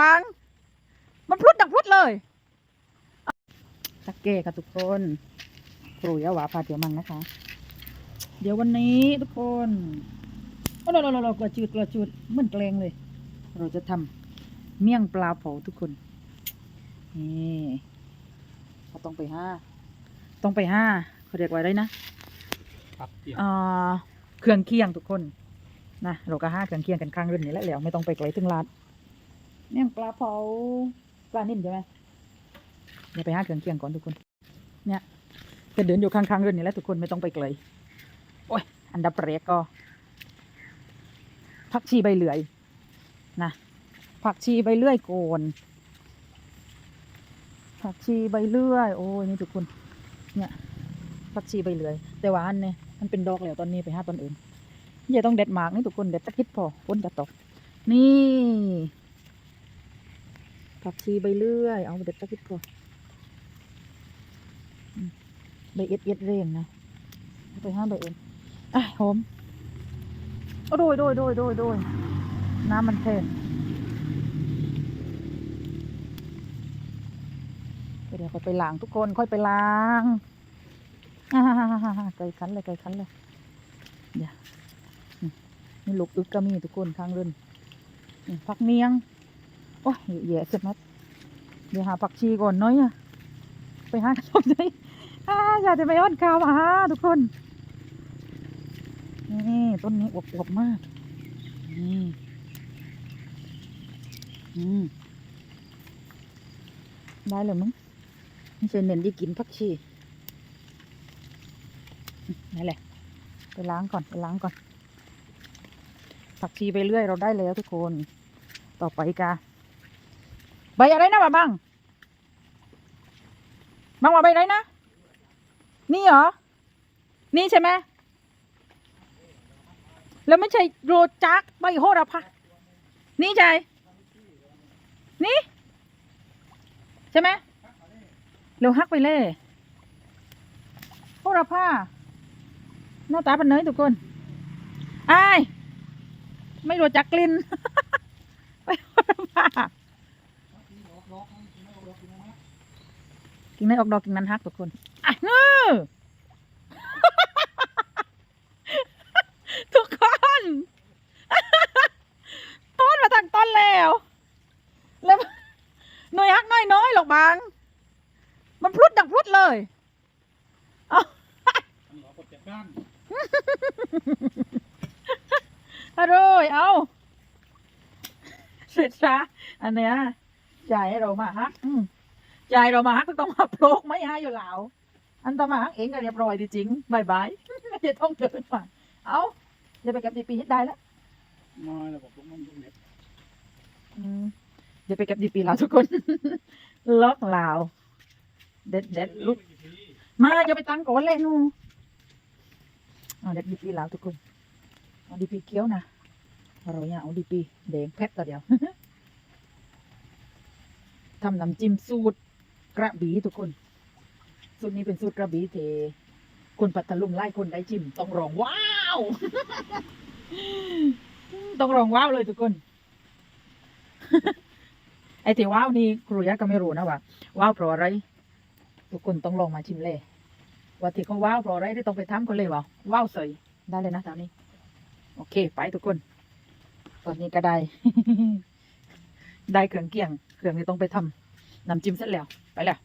บาง มันพลุดดังพลุดเลยสักเก้ค่ะทุกคนครูยะหวาพาเดี๋ยวมังนะคะ เดี๋ยววันนี้ทุกคนโอ้โหเรากระจุดกระจุดมือนแกลงเลย เราจะทำเมี่ยงปลาเผาทุกคนนี่เขาต้องไปห้าต้องไปห้าเขาเรียกว่าอะไรนะเครื่องเคียงทุกคนนะเราก็ห้าเครื่องเคียงกันข้างเรื่อนี้แล้วแล้วไม่ต้องไปไกลถึงร้าน เมี่ยปลาเผาปลานิ่มใช่ไหมเดี๋ยวไปห้าเครื่องเคียงก่อนทุกคน เนี่ยจะเดินอยู่ข้างๆเรือนนี่แหละทุกคนไม่ต้องไปไกลโอ้ยอันดับแรกก็ผักชีใบเหลื่อยนะผักชีใบเลื่อยโกนผักชีใบเลื่อย โอ้ยนี่ทุกคน เนี่ยผักชีใบเหลื่อย แต่ว่าอันเนี่ยมันเป็นดอกแล้วตอนนี้ไปหาตอนอื่นอย่าต้องเด็ดหมากนี่ทุกคนเด็ดตะคิดพอฝนจะตกนี่ ผักชีใบเลื่อย เอาเด็ดตะคิดพออืมใบเอ็ดเอ็ดเร่งนะไปห้าใบเอ็นอะหอมโอ้โดยโดยโดยโดยโดยน้ำมันแทนเดี๋ยวค่อยไปล้างทุกคนค่อยไปล้างอ่าไก่คันเลยไก่คันเลยเดี๋ยวนี่นี่ลูกอึกก็มีทุกคนข้างเรือนผักเนียง โอ้ยแย่เสร็จมัดเดี๋ยวหาผักชีก่อนน้อยอะไปหากระชกใจอ่าอยากจะไปอ้อนข้าวมาหาทุกคน นี่ต้นนี้อวบๆมากนี่อืมได้เลยมั้งไม่ใช่เน้นที่กินผักชีนั่นแหละ ไปล้างก่อนไปล้างก่อนผักชีไปเรื่อยเราได้แล้วทุกคน ต่อไปกา ใบอะไรนะบ้าบังบังว่าใบอะไรนะ นี่เหรอ นี่ใช่ไหมแล้วไม่ใช่โรจักใบโหระพานี่ใช่นี่ ใช่ไหมเร็วฮักไปเลยโหระพาหน้าตาเป็นเนยทุกคนอายไม่โรจักกลิ่น ไปว่า กิ่งไหนออกดอกกิ่งนั้นฮักทุกคนอะเงือทุกคนต้นมาทางต้นแล้ว แล้วหน่วยฮักน้อยน้อยๆหรอกบาง มันพลุดดังพลุดเลยอันหลอกดจากด้านอร่อยเอาเสร็จซะอันเนี้ยจ่ายให้เรามาฮักอืม จ่ายเรามาฮักก็ต้องมาโปรกไม่ให้อยู่แล้วอันต่อมาฮักเองก็เรียบร้อยดีจริงบายบายอย่าต้องเดินมาเอาเดี๋ยวไปเก็บดีปีให้ได้แล้วน้อยแล้วบอกตรงนั้นตรงนี้อืมเดี๋ยวไปเก็บดีปีแล้วทุกคนล็อกลาวเด็ดเด็ดลุกมาจะไปตั้งก่อนเลยหนูเอาเด็ดดีปีแล้วทุกคนเอาดีปีเคี้ยวนะอร่อยอะเอาดีปีแดงแพทต่อเดียวทำน้ำจิ้มสูตร กระบี่ทุกคนสูตรนี้เป็นสูตรกระบี่เทคนปัตตลุงไล่คนได้จิ้มต้องร้องว้าว ต้องร้องว้าวเลยทุกคน ไอ้ที่ว้าวนี่ครูยะก็ไม่รู้นะว่าว้าวเพราะอะไร ทุกคนต้องลองมาชิมเลยว่าที่เขาว้าวเพราะอะไรที่ต้องไปทำคนเลยว่าว้าวใส่ได้เลยนะตอนนี้ โอเค ไปทุกคน ตอนนี้ก็ได้ ได้เครื่องเคียง เครื่องที่ต้องไปทำน้ำจิ้มเสร็จแล้ว ไปแล้ว